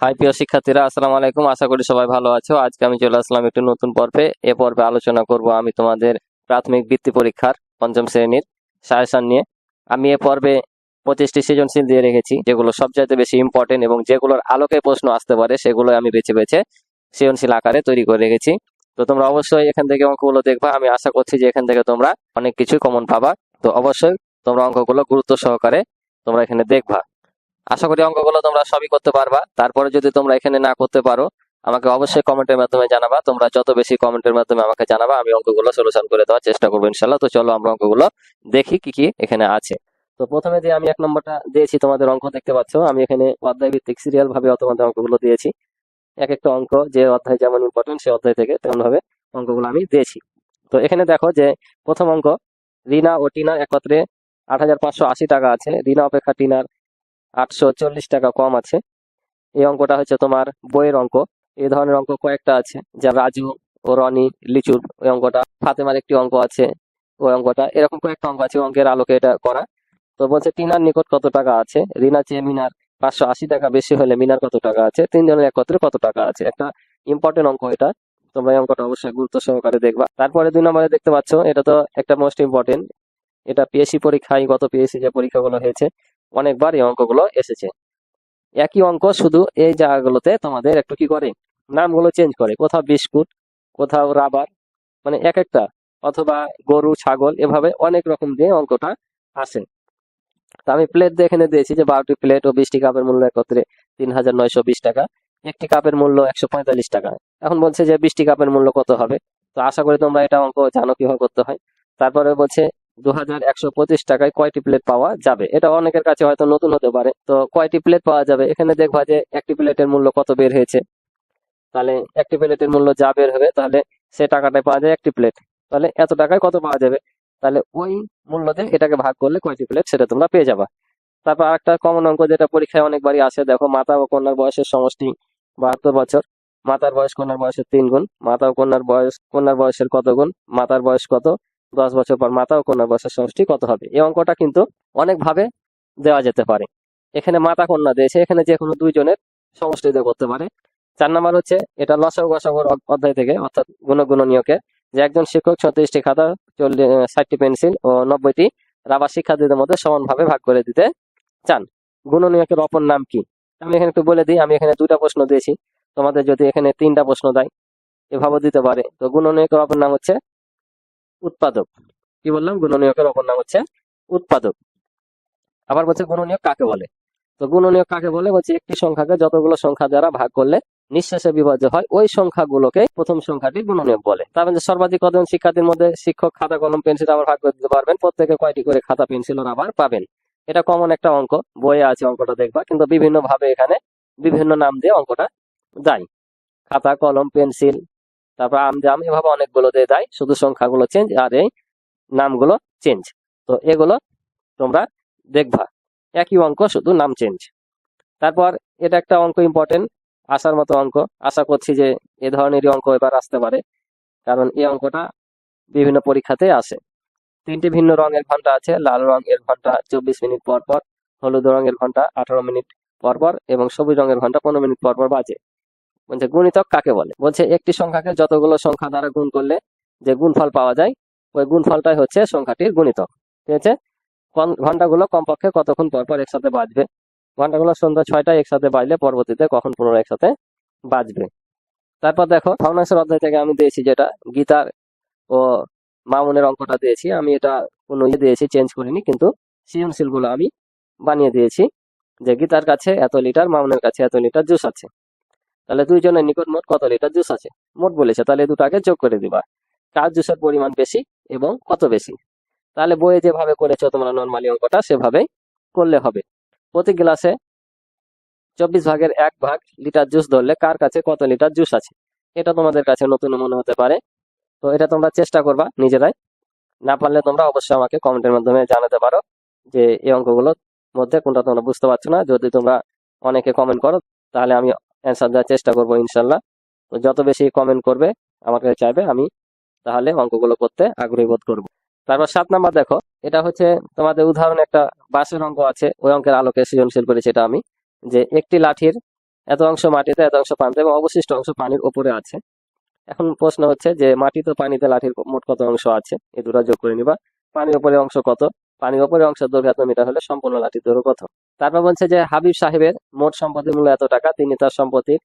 High প্রিয় শিক্ষার্থীরা, আসসালামু আলাইকুম। আশা করি সবাই ভালো আছো। আজকে আমি চলে আসলাম একটি নতুন পর্বে। এ পর্বে আলোচনা করব আমি তোমাদের প্রাথমিক বৃত্তি পরীক্ষার পঞ্চম শ্রেণির সাজেশন নিয়ে। আমি এ পর্বে পঁচিশটি সৃজনশীল দিয়ে রেখেছি, যেগুলো সবচাইতে বেশি ইম্পর্টেন্ট এবং যেগুলোর আলোকে প্রশ্ন আসতে পারে সেগুলো আমি বেছে বেছে সৃজনশীল আকারে তৈরি করে রেখেছি। তো তোমরা অবশ্যই এখান থেকে অঙ্কগুলো দেখবা। আমি আশা করছি যে এখান থেকে তোমরা অনেক কিছু কমন পাবা। তো অবশ্যই তোমরা অঙ্কগুলো গুরুত্ব সহকারে তোমরা এখানে দেখবা। আশা করি অঙ্কগুলো তোমরা সবই করতে পারবা। তারপরে যদি তোমরা এখানে না করতে পারো, আমাকে অবশ্যই কমেন্টের মাধ্যমে জানাবা। তোমরা যত বেশি কমেন্টের মাধ্যমে আমাকে জানাবা, আমি অঙ্কগুলো সলিউশন করে দেওয়ার চেষ্টা করব ইনশাল্লাহ তো চলো আমরা অঙ্কগুলো দেখি কি কি এখানে আছে। তো প্রথমে যে আমি এক নম্বরটা দিয়েছি তোমাদের অঙ্ক দেখতে পাচ্ছ, আমি এখানে অধ্যায় ভিত্তিক সিরিয়াল ভাবে তোমাদের অঙ্কগুলো দিয়েছি। এক একটা অঙ্ক, যে অধ্যায় যেমন ইম্পর্টেন্ট সে অধ্যায় থেকে তেমন ভাবে অঙ্কগুলো আমি দিয়েছি। তো এখানে দেখো যে প্রথম অঙ্ক, রিনা ও টিনা একত্রে আট হাজার পাঁচশো আশি টাকা আছে। রিনা অপেক্ষা টিনার আটশো চল্লিশ টাকা কম আছে। এই অঙ্কটা হচ্ছে তোমার বইয়ের অঙ্ক। এই ধরনের অঙ্ক কয়েকটা আছে যা রাজু ও রনি লিচুর ওই অঙ্কটা। ফাতেমার একটি অঙ্ক আছে, ওই অঙ্কটা। এরকম কয়েকটা অঙ্ক আছে, অঙ্কের আলোকে এটা করা। তো বলছে, টিনার নিকট কত টাকা আছে? রিনা চেয়ে মিনার পাঁচশো আশি টাকা বেশি হলে মিনার কত টাকা আছে? তিনজনের একত্রে কত টাকা আছে? একটা ইম্পর্টেন্ট অঙ্ক এটা। তোমরা এই অঙ্কটা অবশ্যই গুরুত্ব সহকারে দেখবা। তারপরে দুই নম্বরে দেখতে পাচ্ছ, এটা তো একটা মোস্ট ইম্পর্টেন্ট এটা পিএসসি পরীক্ষায় গত পিএসসি যে পরীক্ষাগুলো হয়েছে অনেকবার এই অঙ্কগুলো এসেছে। একই অঙ্ক, শুধু এই জায়গাগুলোতে তোমাদের একটু কি করে? নামগুলো চেঞ্জ করে। কোথাও বিস্কুট, কোথাও রাবার মানে এক একটা, অথবা গরু, ছাগল, এভাবে অনেক রকম দিয়ে অঙ্কটা আসে। তো আমি প্লেট দিয়ে এখানে দিয়েছি যে বারোটি প্লেট ও বিশটি কাপের মূল্য একত্রে তিন হাজার নয়শো বিশ টাকা। একটি কাপের মূল্য একশো পঁয়তাল্লিশ টাকা। এখন বলছে যে বিশটি কাপের মূল্য কত হবে? তো আশা করি তোমরা এটা অঙ্ক জানো কীভাবে করতে হয়। তারপরে বলছে দু হাজার একশো পঁচিশ টাকায় কয়টি প্লেট পাওয়া যাবে? এটা অনেকের কাছে হয়তো নতুন হতে পারে। তো কয়টি প্লেট পাওয়া যাবে? এখানে দেখবা যে একটি প্লেটের মূল্য কত বের হয়েছে। তাহলে একটি প্লেটের মূল্য যা বের হবে, তাহলে সে টাকাটায় পাওয়া যায় একটি প্লেট। তাহলে এত টাকায় কত পাওয়া যাবে? তাহলে ওই মূল্যতে এটাকে ভাগ করলে কয়টি প্লেট সেটা তোমরা পেয়ে যাবা। তারপর আরেকটা কমন অঙ্ক যেটা পরীক্ষায় অনেকবারই আসে, দেখো মাতা ও কন্যার বয়সের সমষ্টি বাহাত্তর বছর, মাতার বয়স কন্যার বয়সের তিন গুণ, মাতা ও কন্যার বয়স, কন্যার বয়সের কত গুণ, মাতার বয়স কত দশ বছর পর মাতা ও কন্যার বয়সের সমষ্টি কত হবে? এই অঙ্কটা কিন্তু অনেকভাবে দেওয়া যেতে পারে। এখানে মাতা কন্যা দিয়েছে, এখানে যে কোনো দুইজনের সমষ্টি দিয়ে করতে পারে। চার নাম্বার হচ্ছে, এটা লসাগু গসাগুর অধ্যায় থেকে, অর্থাৎ গুণগুণনীয়কে যে একজন শিক্ষক ছত্রিশটি খাতা চল্লিশ ষাটটি পেন্সিল ও নব্বইটি রাবার শিক্ষার্থীদের মধ্যে সমানভাবে ভাগ করে দিতে চান। গুণনীয়কের অপর নাম কি? আমি এখানে একটু বলে দিই, আমি এখানে দুটা প্রশ্ন দিয়েছি। তোমাদের যদি এখানে তিনটা প্রশ্ন দেয়, এভাবে দিতে পারে। তো গুণনীয়কের অপর নাম হচ্ছে উৎপাদক। কি বললাম? গুণনীয়কের অপর নাম হচ্ছে উৎপাদক। আবার বলছে গুণনীয়ক কাকে বলে? তো গুণনীয়ক কাকে বলে? বলছে একটি সংখ্যাকে যতগুলো সংখ্যা দ্বারা ভাগ করলে নিঃশেষে বিভাজ্য হয়, ওই সংখ্যাগুলোকে প্রথম সংখ্যাটি গুণনীয়ক বলে। তার মধ্যে সর্বাধিক কতজন শিক্ষার্থীর মধ্যে শিক্ষক খাতা, কলম, পেন্সিল আবার ভাগ করে দিতে পারবেন? প্রত্যেকে কয়টি করে খাতা, পেন্সিল আবার পাবেন। এটা কমন একটা অঙ্ক, বইয়ে আছে অঙ্কটা দেখবা, কিন্তু বিভিন্ন ভাবে এখানে বিভিন্ন নাম দিয়ে অঙ্কটা দেয় খাতা, কলম, পেন্সিল তারপর আম এভাবে অনেকগুলো দিয়ে দেয় শুধু সংখ্যাগুলো চেঞ্জ আর এই নামগুলো চেঞ্জ তো এগুলো তোমরা দেখবা। একই অঙ্ক, শুধু নাম চেঞ্জ তারপর এটা একটা অঙ্ক ইম্পর্টেন্ট আসার মতো অঙ্ক। আশা করছি যে এ ধরনেরই অঙ্ক এবার আসতে পারে, কারণ এই অঙ্কটা বিভিন্ন পরীক্ষাতে আসে। তিনটি ভিন্ন রঙের ঘণ্টা আছে, লাল রঙের ঘণ্টা চব্বিশ মিনিট পর পর, হলুদ রঙের ঘণ্টা আঠারো মিনিট পর পর, এবং সবুজ রঙের ঘণ্টা পনেরো মিনিট পর পর বাজে। বলছে, গুণিতক কাকে বলে? বলছে, একটি সংখ্যাকে যতগুলো সংখ্যা দ্বারা গুণ করলে যে গুণফল পাওয়া যায়, ওই গুণফলটাই হচ্ছে সংখ্যাটির গুণিতক। ঠিক আছে? ঘন্টাগুলো কমপক্ষে কতক্ষণ পর পর একসাথে বাজবে? ঘন্টাগুলো সন্ধ্যা ছয়টায় একসাথে বাজলে পরবর্তীতে কখন পুনরায় একসাথে বাজবে? তারপর দেখো ভগ্নাংশের অধ্যায় থেকে আমি দিয়েছি যেটা, গীতার ও মামুনের অঙ্কটা দিয়েছি। আমি এটা কোনো ইয়ে দিয়েছি, চেঞ্জ করিনি, কিন্তু সৃজনশীলগুলো আমি বানিয়ে দিয়েছি যে গীতার কাছে এত লিটার, মামুনের কাছে এত লিটার জুস আছে। তাহলে দুইজনের নিকট মোট কত লিটার জুস আছে? মোট বলেছে, তাহলে দুটাকে যোগ করে দিবা। কার জুসের পরিমাণ বেশি এবং কত বেশি? তাহলে বইয়ে যেভাবে করেছ তোমরা নর্মালি অঙ্কটা, সেভাবেই করলে হবে। প্রতি গ্লাসে চব্বিশ ভাগের এক ভাগ লিটার জুস ধরলে কার কাছে কত লিটার জুস আছে? এটা তোমাদের কাছে নতুন মনে হতে পারে। তো এটা তোমরা চেষ্টা করবা নিজেরাই। না পারলে তোমরা অবশ্যই আমাকে কমেন্টের মাধ্যমে জানাতে পারো যে এই অঙ্কগুলোর মধ্যে কোনটা তোমরা বুঝতে পারছ না। যদি তোমরা অনেকে কমেন্ট করো, তাহলে আমি অ্যান্সার দেওয়ার চেষ্টা করব ইনশাল্লাহ। তো যত বেশি কমেন্ট করবে, আমার কাছে চাইবে, আমি তাহলে অঙ্কগুলো করতে আগ্রহী বোধ করব। তারপর সাত নাম্বার দেখো, এটা হচ্ছে তোমাদের উদাহরণ একটা বাসের অঙ্ক আছে, ওই অঙ্কের আলোকে সৃজনশীল করেছি এটা আমি, যে একটি লাঠির এত অংশ মাটিতে, এত অংশ পানিতে এবং অবশিষ্ট অংশ পানির উপরে আছে। এখন প্রশ্ন হচ্ছে যে মাটি তো পানিতে লাঠির মোট কত অংশ আছে? এই দুটো যোগ করে নিবা। পানির উপরে অংশ কত? পানির উপরে অংশ দৈর্ঘ্য এত মিটার হলে সম্পূর্ণ লাঠির দৈর্ঘ্য কত তারপর বলছে যে হাবিব সাহেবের মোট সম্পত্তির মূল্য এত টাকা, তিনি তার সম্পত্তির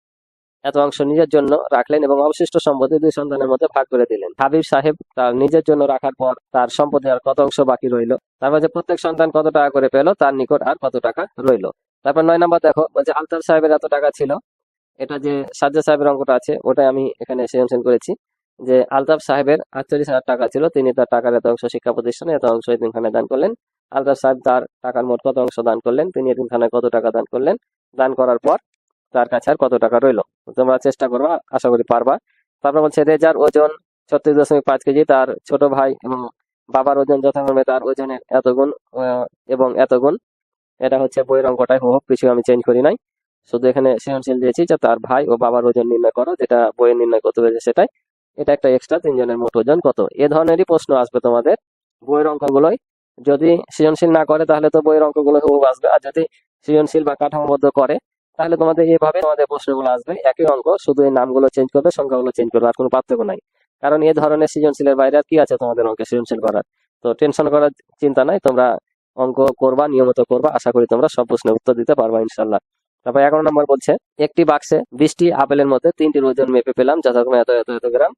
এত অংশ নিজের জন্য রাখলেন এবং অবশিষ্ট সম্পত্তি দুই সন্তানের মধ্যে ভাগ করে দিলেন। হাবিব সাহেব তার নিজের জন্য রাখার পর তার সম্পত্তি আর কত অংশ বাকি রইল? তারপর যে প্রত্যেক সন্তান কত টাকা করে পেল, তার নিকট আর কত টাকা রইল? তারপর নয় নম্বর দেখো, বলছে আলতার সাহেবের এত টাকা ছিল, এটা যে সাজ্জা সাহেবের অঙ্কটা আছে, ওটাই আমি এখানে সেনশন করেছি। যে আলতাফ সাহেবের আটচল্লিশ হাজার টাকা ছিল, তিনি তার টাকার এত অংশ শিক্ষা প্রতিষ্ঠানে, এত অংশ এতিমখানায় দান করলেন। আলতাফ সাহেব তার টাকার মোট কত অংশ দান করলেন, তিনি এতিমখানায় কত টাকা দান করলেন, দান করার পর তার কাছে আর কত টাকা রইল? তোমরা চেষ্টা করবা, আশা করি পারবা। তারপর বলছে রেজার ওজন ছত্রিশ দশমিক পাঁচ কেজি, তার ছোট ভাই এবং বাবার ওজন যথাক্রমে তার ওজনের এত গুণ এবং এত গুণ, এটা হচ্ছে বইয়ের অঙ্কটাই হোক কিছু আমি চেঞ্জ করি নাই। শুধু এখানে সৃজনশীল দিয়েছি যে তার ভাই ও বাবার ওজন নির্ণয় করো, যেটা বইয়ে নির্ণয় করতে হয়েছে সেটাই। এটা একটা এক্সট্রা তিনজনের মোট ওজন কত? এ ধরনেরই প্রশ্ন আসবে তোমাদের বইয়ের অঙ্কগুলোই যদি সৃজনশীল না করে, তাহলে তো বইয়ের অঙ্কগুলো হুবহু আসবে। আর যদি সৃজনশীল বা কাঠামোবদ্ধ করে, তাহলে তোমাদের এভাবে তোমাদের প্রশ্নগুলো আসবে। একই অঙ্ক, শুধু এই নামগুলো চেঞ্জ করবে, সংখ্যাগুলো চেঞ্জ করবে, আর কোনো পার্থক্য নাই। কারণ এ ধরনের সৃজনশীলের বাইরে আর কি আছে তোমাদের অঙ্কে সৃজনশীল করার? তো টেনশন করার চিন্তা নাই, তোমরা অঙ্ক করবা, নিয়মিত করবা, আশা করি তোমরা সব প্রশ্নের উত্তর দিতে পারবা ইনশাল্লাহ তারপর এগারো নম্বর বলছে, একটি বাক্সে বিশটি আপেলের মধ্যে তিনটির ওজন মেপে পেলাম। যথাক্রমে এত এত এত গ্রাম।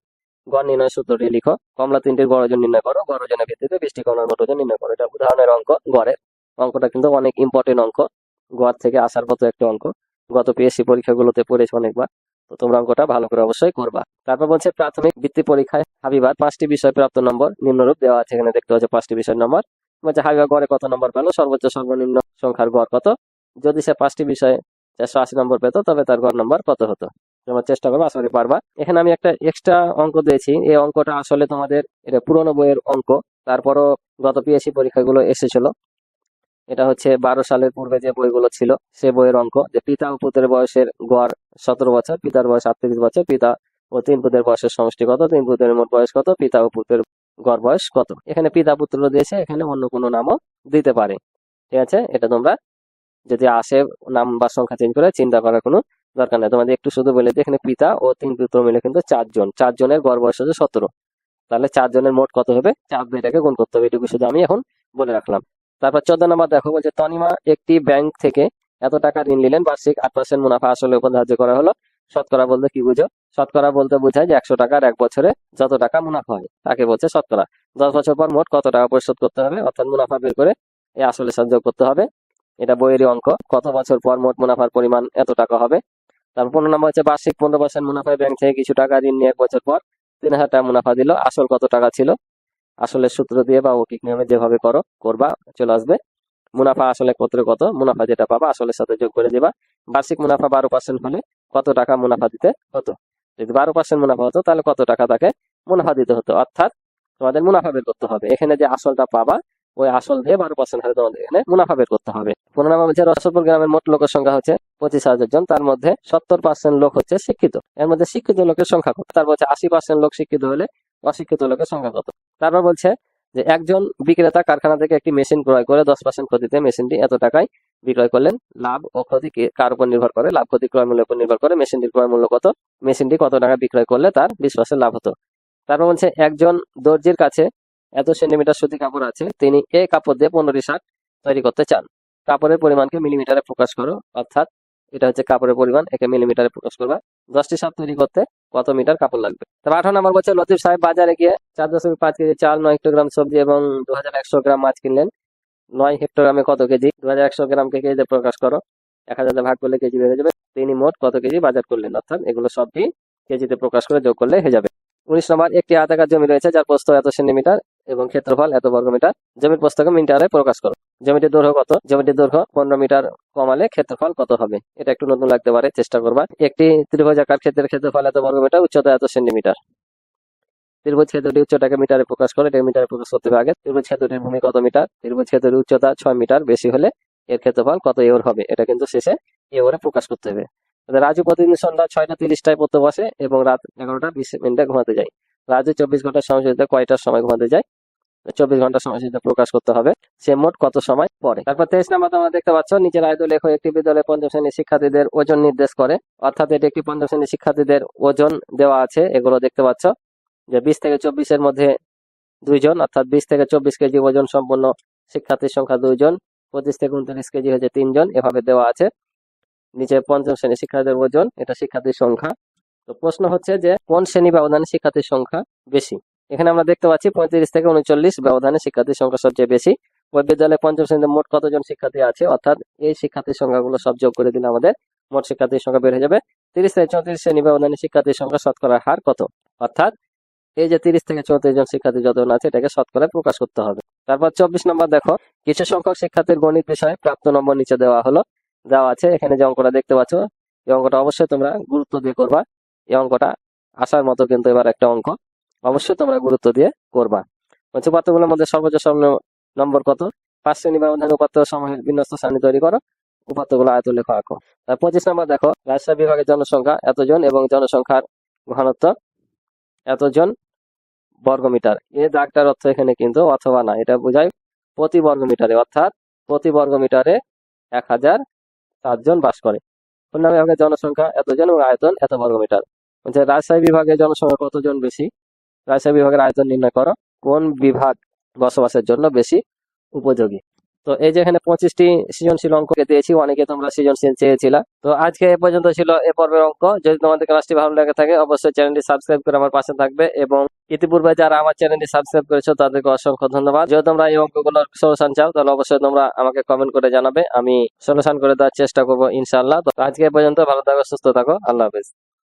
গড় নির্ণয় সূত্রটি লিখো। কমলা তিনটির গড় ওজন নির্ণয় করো। গড় ওজনের ভিত্তিতে বৃষ্টি কমলার মোট ওজন নির্ণয় করো। এটা উদাহরণের অঙ্ক গড়ের। অঙ্কটা কিন্তু অনেক ইম্পর্টেন্ট অঙ্ক। গড় থেকে আসার মতো একটা অঙ্ক। গত পিএসসি পরীক্ষাগুলোতে পড়েছি অনেকবার। তো তোমরা অঙ্কটা ভালো করে অবশ্যই করবা। তারপর বলছে, প্রাথমিক বৃত্তি পরীক্ষায় হাবিবার পাঁচটি বিষয় প্রাপ্ত নম্বর নিম্নরূপ দেওয়া আছে। এখানে দেখতে হচ্ছে পাঁচটি বিষয় নম্বর। বলছে হাবিবা গড়ে কত নম্বর পেল? সর্বোচ্চ সর্বনিম্ন সংখ্যার গড় কত? যদি সে পাঁচটি বিষয়ে চারশো আশি নম্বর পেতো, তবে তার গড় নম্বর কত হতো? তোমরা চেষ্টা করবে আশা করি পারবা। এখানে আমি একটা এক্সট্রা অঙ্ক দিয়েছি। এই অঙ্কটা আসলে তোমাদের, এটা পুরোনো বইয়ের অঙ্ক। তারপরও গত পিএসসি পরীক্ষাগুলো এসেছিল। এটা হচ্ছে বারো সালের পূর্বে যে বইগুলো ছিল, সে বইয়ের অঙ্ক। যে পিতা ও পুত্রের বয়সের গড় সতেরো বছর, পিতার বয়স আটত্রিশ বছর, পিতা ও তিন পুত্রের বয়সের সমষ্টি কত, তিন পুত্রের মোট বয়স কত, পিতা ও পুত্রের গড় বয়স কত। এখানে পিতা পুত্র দিয়েছে, এখানে অন্য কোনো নামও দিতে পারে। ঠিক আছে? এটা তোমরা যদি আসে নাম বা সংখ্যা চেঞ্জ করে চিন্তা করার কোনো দরকার নেই। তোমাদের একটু শুধু বলে দিই, এখানে পিতা ও তিন পুত্র মিলে কিন্তু চারজন। চারজনের গড় বয়স হচ্ছে সতেরো। তাহলে চারজনের মোট কত হবে? চার এটাকে গুণ করতে হবে। এটুকু শুধু আমি এখন বলে রাখলাম। তারপর চোদ্দ নম্বর দেখো, বলছে, তনিমা একটি ব্যাংক থেকে এত টাকা ঋণ নিলেন। বার্ষিক আট পার্সেন্ট মুনাফা আসলে উপর ধার্য করা হলো। শতকরা বলতে কি বুঝো? শতকরা বলতে বোঝায় যে একশো টাকার এক বছরে যত টাকা মুনাফা হয়, তাকে বলছে শতকরা। দশ বছর পর মোট কত টাকা পরিশোধ করতে হবে? অর্থাৎ মুনাফা বের করে এই আসলে সাহায্য করতে হবে। এটা বইয়েরই অঙ্ক। কত বছর পর মোট মুনাফার পরিমাণ এত টাকা হবে? তারপর পনেরো নম্বর হচ্ছে বার্ষিক পনেরো পার্সেন্ট মুনাফায় ব্যাংক থেকে কিছু টাকা ঋণ নিয়ে এক বছর পর তিন হাজার টাকা মুনাফা দিল। আসল কত টাকা ছিল? আসলে সূত্র দিয়ে বা অকিক নিয়মে যেভাবে করো, করবা, চলে আসবে। মুনাফা আসলে কত কত? মুনাফা যেটা পাবা, আসলের সাথে যোগ করে দিবা। বার্ষিক মুনাফা বারো পার্সেন্ট হলে কত টাকা মুনাফা দিতে হতো? যদি বারো পার্সেন্ট মুনাফা হতো, তাহলে কত টাকা তাকে মুনাফা দিতে হতো? অর্থাৎ তোমাদের মুনাফা বের করতে হবে। এখানে যে আসলটা পাবা ওই আসল দিয়ে বারো পার্সেন্ট হারে তোমাদের এখানে। মুনাফা বের করতে হবে। নম্বর রসদপুর গ্রামের মোট লোকের সংখ্যা হচ্ছে পঁচিশ হাজার জন। তার মধ্যে সত্তর পার্সেন্ট লোক হচ্ছে শিক্ষিত। এর মধ্যে শিক্ষিত লোকের সংখ্যা কত? তারপর হচ্ছে আশি পার্সেন্ট লোক শিক্ষিত হলে অশিক্ষিত লোকের সংখ্যা কত? তারপর বলছে যে একজন বিক্রেতা কারখানা থেকে একটি মেশিন ক্রয় করে দশ পার্সেন্ট ক্ষতিতে মেশিনটি এত টাকায় বিক্রয় করলেন। লাভ ও ক্ষতি কার উপর নির্ভর করে? লাভ, ক্ষতি, ক্রয় মূল্যের উপর নির্ভর করে মেশিনটির ক্রয় মূল্য কত? মেশিনটি কত টাকা বিক্রয় করলে তার বিশ পার্সেন্ট লাভ হতো? তারপর বলছে একজন দর্জির কাছে এত সেন্টিমিটার সুতি কাপড় আছে, তিনি এই কাপড় দিয়ে পনেরোটি শার্ট তৈরি করতে চান। কাপড়ের পরিমাণকে মিলিমিটারে প্রকাশ করো, অর্থাৎ এটা হচ্ছে কাপড়ের পরিমাণ, একে মিলিমিটারে প্রকাশ করবা। দশটি শার্ট তৈরি করতে কত মিটার কাপড় লাগবে? তারপর আঠারো নম্বর বলছে লতিফ সাহেব বাজারে গিয়ে চার দশমিক পাঁচ কেজি চাল, নয় হেক্টোগ্রাম সবজি এবং দু হাজার একশো গ্রাম মাছ কিনলেন। নয় হেক্টোগ্রামে কত কেজি? দু হাজার একশো গ্রামকে কেজিতে প্রকাশ করো। এক হাজার ভাগ করলে কেজি বেড়ে যাবে। তিনি মোট কত কেজি বাজার করলেন? অর্থাৎ এগুলো সবটি কেজিতে প্রকাশ করে যোগ করলে হয়ে যাবে। উনিশ নম্বর, একটি আধাকার জমি রয়েছে, যার প্রস্থ এত সেন্টিমিটার। এবং ক্ষেত্রফল এত বর্গমিটার জমির প্রস্থকে মিটারে প্রকাশ করো। জমিটির দৈর্ঘ্য কত? জমিটির দৈর্ঘ্য পনেরো মিটার কমালে ক্ষেত্রফল কত হবে? এটা একটু নতুন লাগতে পারে, চেষ্টা করবা। একটি ত্রিভুজাকার ক্ষেত্রের ক্ষেত্রফল এত বর্গমিটার, উচ্চতা এত সেন্টিমিটার। ত্রিভুজ ক্ষেত্রটি উচ্চতাকে মিটারে প্রকাশ করে এটা মিটারে প্রকাশ করতে হবে আগে। ত্রিভুজ ক্ষেত্রটির ভূমি কত মিটার? ত্রিভুজ ক্ষেত্রের উচ্চতা ছয় মিটার, বেশি হলে এর ক্ষেত্রফল কত এওর হবে? এটা কিন্তু শেষে এওরে প্রকাশ করতে হবে। রাজু প্রতিদিন সন্ধ্যা ছয়টা তিরিশটায় পড়তে বসে এবং রাত এগারোটা বিশ মিনিটে ঘুমাতে যায়। রাজু চব্বিশ ঘণ্টার সময় কয়টার সময় ঘুমাতে যায়? চব্বিশ ঘণ্টা সময় সেটা প্রকাশ করতে হবে। সে মোট কত সময় পরে তারপর তেইশ নম্বর তোমরা দেখতে পাচ্ছ নিচের আয়ত লেখো, একটি বিদ্যালয়ে পঞ্চম শ্রেণির শিক্ষার্থীদের ওজন নির্দেশ করে। অর্থাৎ এটি একটি পঞ্চম শ্রেণির শিক্ষার্থীদের ওজন দেওয়া আছে, এগুলো দেখতে পাচ্ছ যে বিশ থেকে চব্বিশের মধ্যে দুইজন, অর্থাৎ বিশ থেকে চব্বিশ কেজি ওজন সম্পন্ন শিক্ষার্থীর সংখ্যা দুইজন, পঁচিশ থেকে উনত্রিশ কেজি হয়েছে তিনজন, এভাবে দেওয়া আছে। নিচে পঞ্চম শ্রেণির শিক্ষার্থীদের ওজন, এটা শিক্ষার্থীর সংখ্যা। তো প্রশ্ন হচ্ছে যে কোন শ্রেণি ব্যবধানে শিক্ষার্থীর সংখ্যা বেশি? এখানে আমরা দেখতে পাচ্ছি পঁয়ত্রিশ থেকে উনচল্লিশ ব্যবধানে শিক্ষার্থীর সংখ্যা সবচেয়ে বেশি। বিদ্যালয়ে পঞ্চম শ্রেণীতে মোট কতজন শিক্ষার্থী আছে? অর্থাৎ এই শিক্ষার্থীর সংখ্যাগুলো সব যোগ করে দিলে আমাদের মোট শিক্ষার্থীর সংখ্যা বেড়ে যাবে। তিরিশ থেকে চৌত্রিশ শ্রেণি ব্যবধানে শিক্ষার্থীর সংখ্যা শতকরার হার কত? অর্থাৎ এই যে তিরিশ থেকে চৌত্রিশ জন শিক্ষার্থী যতজন আছে, এটাকে শতকরায় প্রকাশ করতে হবে। তারপর চব্বিশ নম্বর দেখো, কিছু সংখ্যক শিক্ষার্থীর গণিত বিষয়ে প্রাপ্ত নম্বর নিচে দেওয়া হলো, দেওয়া আছে। এখানে যে অঙ্কটা দেখতে পাচ্ছ, এই অঙ্কটা অবশ্যই তোমরা গুরুত্ব দিয়ে করবা। এই অঙ্কটা আসার মতো কিন্তু এবার একটা অঙ্ক। অবশ্যই তোমরা গুরুত্ব দিয়ে করবা। বলছে উপাত্তগুলোর মধ্যে সর্বোচ্চ সর্ব নম্বর কত? পাঁচ শ্রেণি ব্যবধানে উপাত্ত সমূহের বিন্যস্ত সারণী তৈরি করো। উপাত্তগুলো আয়ত লেখো আঁকো। পঁচিশ নম্বর দেখো, রাজশাহী বিভাগের জনসংখ্যা এতজন এবং জনসংখ্যার ঘনত্ব এতজন বর্গমিটার। এই দাগটার অর্থ এখানে কিন্তু অথবা না, এটা বোঝায় প্রতি বর্গমিটারে, অর্থাৎ প্রতি বর্গমিটারে এক হাজার সাতজন বাস করে। খুলনা বিভাগের জনসংখ্যা এতজন এবং আয়তন এত বর্গমিটার। রাজশাহী বিভাগের জনসংখ্যা কতজন বেশি? রাজশাহী বিভাগের আয়তন নির্ণয় করো, কোন বিভাগ বসবাসের জন্য বেশি উপযোগী? তো এই যে এখানে পঁচিশটি সৃজনশীল অঙ্ক দিয়েছি, অনেকে তোমরা সৃজনশীল চেয়েছিলা। তো আজকে এ পর্যন্ত ছিল এ পর্বের অঙ্ক। যদি তোমাদের ক্লাসটি ভালো লেগে থাকে, অবশ্যই চ্যানেলটি সাবস্ক্রাইব করে আমার পাশে থাকবে এবং ইতিপূর্বে যারা আমার চ্যানেলটি সাবস্ক্রাইব করেছ, তাদেরকে অসংখ্য ধন্যবাদ। যদি তোমরা এই অঙ্কগুলোর সলিউশন চাও, তাহলে অবশ্যই তোমরা আমাকে কমেন্ট করে জানাবে। আমি সলিউশন করে দেওয়ার চেষ্টা করব, ইনশাআল্লাহ। তো আজকে এ পর্যন্ত, ভালো থাকো, সুস্থ থাকো, আল্লাহ হাফেজ।